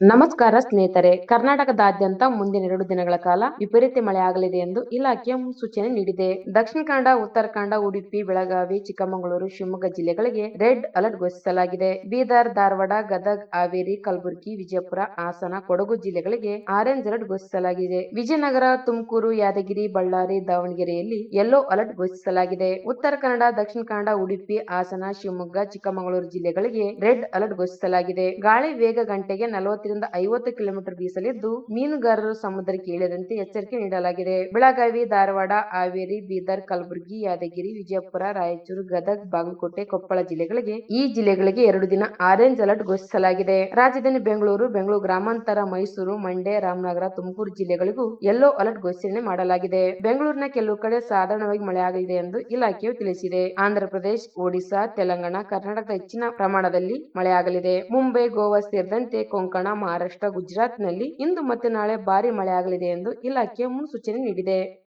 ನಮಸ್ಕಾರ ಸ್ನೇಹಿತರೆ. ಕರ್ನಾಟಕದಾದ್ಯಂತ ಮುಂದಿನ ಎರಡು ದಿನಗಳ ಕಾಲ ವಿಪರೀತ ಮಳೆಯಾಗಲಿದೆ ಎಂದು ಇಲಾಖೆ ಮುನ್ಸೂಚನೆ ನೀಡಿದೆ. ದಕ್ಷಿಣ ಕನ್ನಡ, ಉತ್ತರ ಕನ್ನಡ, ಉಡುಪಿ, ಬೆಳಗಾವಿ, ಚಿಕ್ಕಮಗಳೂರು, ಶಿವಮೊಗ್ಗ ಜಿಲ್ಲೆಗಳಿಗೆ ರೆಡ್ ಅಲರ್ಟ್ ಘೋಷಿಸಲಾಗಿದೆ. ಬೀದರ್, ಧಾರವಾಡ, ಗದಗ್, ಹಾವೇರಿ, ಕಲಬುರಗಿ, ವಿಜಯಪುರ, ಹಾಸನ, ಕೊಡಗು ಜಿಲ್ಲೆಗಳಿಗೆ ಆರೆಂಜ್ ಅಲರ್ಟ್ ಘೋಷಿಸಲಾಗಿದೆ. ವಿಜಯನಗರ, ತುಮಕೂರು, ಯಾದಗಿರಿ, ಬಳ್ಳಾರಿ, ದಾವಣಗೆರೆಯಲ್ಲಿ ಯೆಲ್ಲೋ ಅಲರ್ಟ್ ಘೋಷಿಸಲಾಗಿದೆ. ಉತ್ತರ ಕನ್ನಡ, ದಕ್ಷಿಣ ಕನ್ನಡ, ಉಡುಪಿ, ಹಾಸನ, ಶಿವಮೊಗ್ಗ, ಚಿಕ್ಕಮಗಳೂರು ಜಿಲ್ಲೆಗಳಿಗೆ ರೆಡ್ ಅಲರ್ಟ್ ಘೋಷಿಸಲಾಗಿದೆ. ಗಾಳಿ ವೇಗ ಗಂಟೆಗೆ ನಲವತ್ತರಿಂದ ಐವತ್ತು ಕಿಲೋಮೀಟರ್ ಬೀಸಲಿದ್ದು ಮೀನುಗಾರರು ಸಮುದ್ರಕ್ಕೆ ಇಳಿಯದಂತೆ ಎಚ್ಚರಿಕೆ ನೀಡಲಾಗಿದೆ. ಬೆಳಗಾವಿ, ಧಾರವಾಡ, ಹಾವೇರಿ, ಬೀದರ್, ಕಲಬುರಗಿ, ಯಾದಗಿರಿ, ವಿಜಯಪುರ, ರಾಯಚೂರು, ಗದಗ್, ಬಾಗಲಕೋಟೆ, ಕೊಪ್ಪಳ ಜಿಲ್ಲೆಗಳಿಗೆ ಈ ಜಿಲ್ಲೆಗಳಿಗೆ ಎರಡು ದಿನ ಆರೆಂಜ್ ಅಲರ್ಟ್ ಘೋಷಿಸಲಾಗಿದೆ. ರಾಜಧಾನಿ ಬೆಂಗಳೂರು ಬೆಂಗಳೂರು ಗ್ರಾಮಾಂತರ, ಮೈಸೂರು, ಮಂಡ್ಯ, ರಾಮನಗರ, ತುಮಕೂರು ಜಿಲ್ಲೆಗಳಿಗೂ ಯೆಲ್ಲೋ ಅಲರ್ಟ್ ಘೋಷಣೆ ಮಾಡಲಾಗಿದೆ. ಬೆಂಗಳೂರಿನ ಕೆಲವು ಕಡೆ ಸಾಧಾರಣವಾಗಿ ಮಳೆಯಾಗಲಿದೆ ಎಂದು ಇಲಾಖೆಯು ತಿಳಿಸಿದೆ. ಆಂಧ್ರಪ್ರದೇಶ ಒಡಿಶಾ, ತೆಲಂಗಾಣ, ಕರ್ನಾಟಕದ ಹೆಚ್ಚಿನ ಪ್ರಮಾಣದಲ್ಲಿ ಮಳೆಯಾಗಲಿದೆ. ಮುಂಬೈ, ಗೋವಾ ಸೇರಿದಂತೆ ಕೊಂಕಣ ಮಹಾರಾಷ್ಟ್ರ ಗುಜರಾತ್ನಲ್ಲಿ ಇಂದು ಮತ್ತು ನಾಳೆ ಭಾರಿ ಮಳೆಯಾಗಲಿದೆ ಎಂದು ಇಲಾಖೆ ಮುನ್ಸೂಚನೆ ನೀಡಿದೆ.